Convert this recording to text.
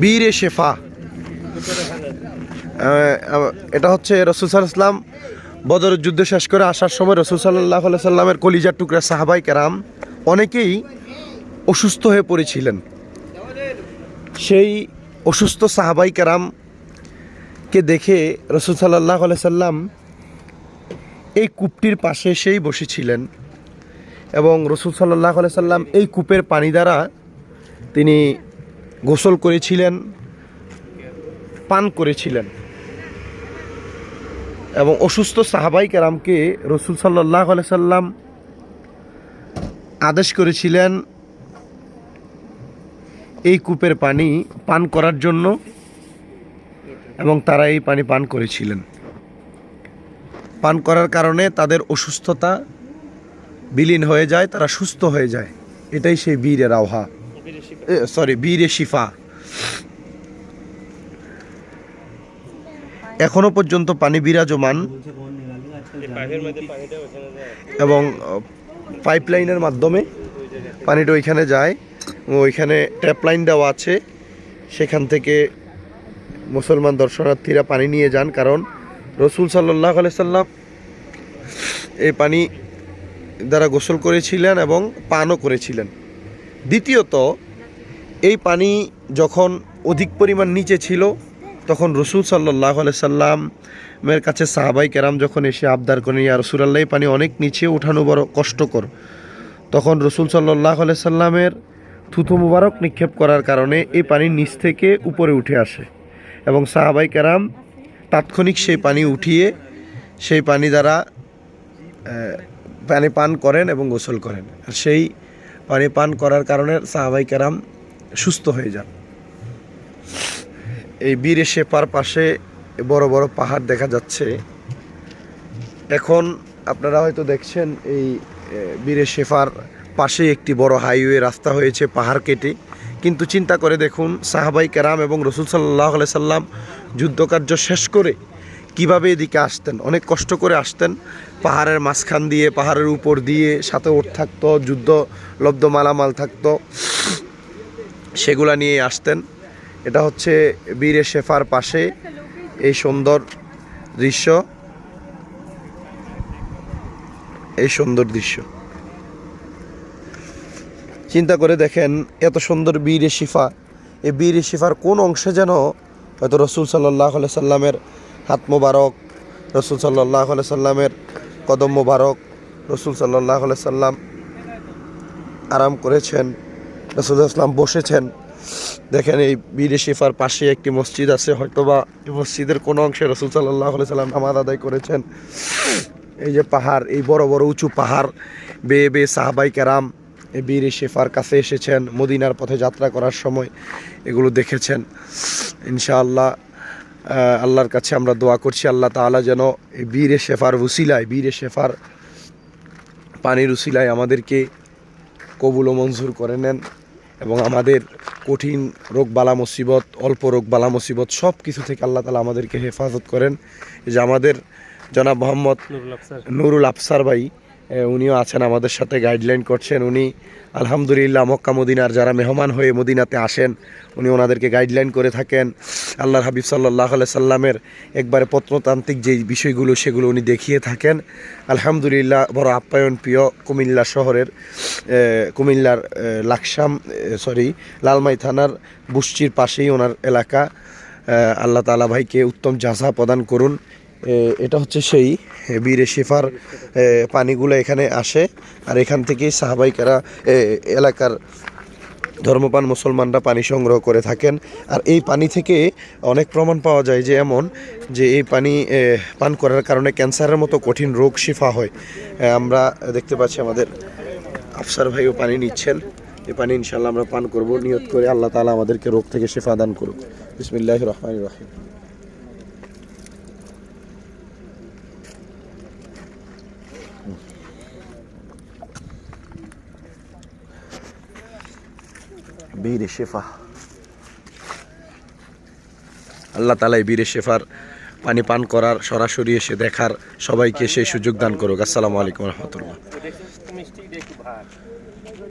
বীরে শেফা। এটা হচ্ছে রসুল ইসলাম বদরের যুদ্ধ শেষ করে আসার সময় রসুল সাল্লাহ সাল্লামের কলিজার টুকরা সাহাবাই কেরাম অনেকেই অসুস্থ হয়ে পড়েছিলেন। সেই অসুস্থ সাহাবাই কেরামকে দেখে রসুল সাল্লাহ সাল্লাম এই কূপটির পাশে সেই বসেছিলেন এবং রসুল সাল্লাহ সাল্লাম এই কূপের পানি দ্বারা তিনি গোসল করেছিলেন, পান করেছিলেন। এবং অসুস্থ সাহাবাই কেরামকে রসুল সাল্লাহ সাল্লাম আদেশ করেছিলেন, এই কূপের পানি পান করার জন্য এবং তারা এই পানি পান করেছিলেন। পান করার কারণে তাদের অসুস্থতা বিলীন হয়ে যায়, তারা সুস্থ হয়ে যায়। এটাই সেই বীরের আওহা। সরি বীরে শিফা। এখনও পর্যন্ত পানি বিরাজমান এবং পাইপলাইনের মাধ্যমে পানিটা ওইখানে যায় ওইখানে ট্যাপ লাইন দেওয়া আছে। সেখান থেকে মুসলমান দর্শনার্থীরা পানি নিয়ে যান, কারণ রসুল সাল্লাহ সাল্লাম এই পানি দ্বারা গোসল করেছিলেন এবং পানও করেছিলেন। দ্বিতীয়ত এই পানি যখন অধিক পরিমাণ নিচে ছিল, তখন রসুল সাল্লাহ সাল্লামের কাছে সাহাবাই কেরাম যখন এসে আবদার করেন, ইয়া রসুলাল্লাহ পানি অনেক নিচে, উঠানো বড় কষ্টকর। তখন রসুল সাল্লাহ সাল্লামের থুথু মুবারক নিক্ষেপ করার কারণে এই পানি নিচ থেকে উপরে উঠে আসে এবং সাহাবাই কেরাম তাৎক্ষণিক সেই পানি উঠিয়ে সেই পানি দ্বারা পানি পান করেন এবং গোসল করেন। আর সেই পানি পান করার কারণে সাহাবাই কেরাম সুস্থ হয়ে যান। এই বীরে শেপার পাশে বড় বড় পাহাড় দেখা যাচ্ছে। এখন আপনারা হয়তো দেখছেন এই বীরে শেফার পাশে একটি বড় হাইওয়ে রাস্তা হয়েছে পাহাড় কেটে। কিন্তু চিন্তা করে দেখুন, সাহাবাই কেরাম এবং রসুল সাল্লাহ সাল্লাম যুদ্ধকার্য শেষ করে কীভাবে এদিকে আসতেন, অনেক কষ্ট করে আসতেন। পাহাড়ের মাঝখান দিয়ে, পাহাড়ের উপর দিয়ে সাথে ওট থাকতো, যুদ্ধ, লব্ধ মালামাল থাকতো। সেগুলা নিয়ে আসতেন। এটা হচ্ছে বীরে শেফার পাশে এই সুন্দর দৃশ্য। এই সুন্দর দৃশ্য। চিন্তা করে দেখেন এত সুন্দর বীরে শিফা। এই বীরে শিফার কোন অংশে যেন হয়তো রসুল সাল্লাহ সাল্লামের হাত মোবারক, রসুল সাল্লাহ সাল্লামের কদম মোবারক, রসুল সাল্লাহ সাল্লাম আরাম করেছেন। রসুল ইসলাম বসেছেন। দেখেন এই বীরে শিফার পাশে একটি মসজিদ আছে, হয়তোবা এই মসজিদের কোনো অংশে রসুল সাল্লাহ সাল্লাম নামাজ আদায় করেছেন। এই যে পাহাড়, এই বড় বড় উঁচু পাহাড় বেয়ে বেয়ে সাহাবাই কেরাম, এই বীর শেফার কাছে এসেছেন মদিনার পথে যাত্রা করার সময়, এগুলো দেখেছেন। ইনশাআল্লাহ আল্লাহর কাছে আমরা দোয়া করছি, আল্লাহ তাআলা যেন এই বীরে শেফার উসিলায়, বীরে শেফার পানির উসিলায় আমাদেরকে কবুল ও মঞ্জুর করে নেন। এবং আমাদের কঠিন রোগ বালা মুসিবত অল্প রোগ বালা মুসিবত সব কিছু থেকে আল্লাহ তালা আমাদেরকে হেফাজত করেন। যে আমাদের জনাব মোহাম্মদ নুরুল আফসার ভাই উনিও আছেন আমাদের সাথে গাইডলাইন করছেন উনি। আলহামদুলিল্লাহ, মক্কা মদিনার যারা মেহমান হয়ে মদিনাতে আসেন, উনি ওনাদেরকে গাইডলাইন করে থাকেন। আল্লাহর হাবিব সাল্লাহ সাল্লামের একবারে প্রত্নতান্ত্রিক যে বিষয়গুলো, সেগুলো উনি দেখিয়ে থাকেন। আলহামদুলিল্লাহ, বড় আপ্যায়ন প্রিয় কুমিল্লা শহরের কুমিল্লার লাকসাম সরি লালমাই থানার বুসচির পাশেই ওনার এলাকা। আল্লাহ তালা ভাইকে উত্তম জাজা প্রদান করুন। এটা হচ্ছে সেই বীরে শিফার পানিগুলো এখানে আসে। আর এখান থেকেই সাহাবাইকারা এলাকার ধর্মপান মুসলমানরা পানি সংগ্রহ করে থাকেন। আর এই পানি থেকে অনেক প্রমাণ পাওয়া যায় যে এমন যে এই পানি পান করার কারণে ক্যান্সারের মতো কঠিন রোগ শিফা হয়। আমরা দেখতে পাচ্ছি আমাদের আফসার ভাইও পানি নিচ্ছেন। এই পানি ইনশাল্লাহ আমরা পান করব। নিয়ত করে আল্লাহ তাআলা আমাদেরকে রোগ থেকে শিফা দান করুক। বিসমিল্লাহ রহমান রহিম। বীরে শেফা। আল্লাহ তালাই বীর শেফার পানি পান করার, সরাসরি এসে দেখার সবাইকে সেই সুযোগ দান করুক। আসসালামু আলাইকুম রহমতুল্লাহ।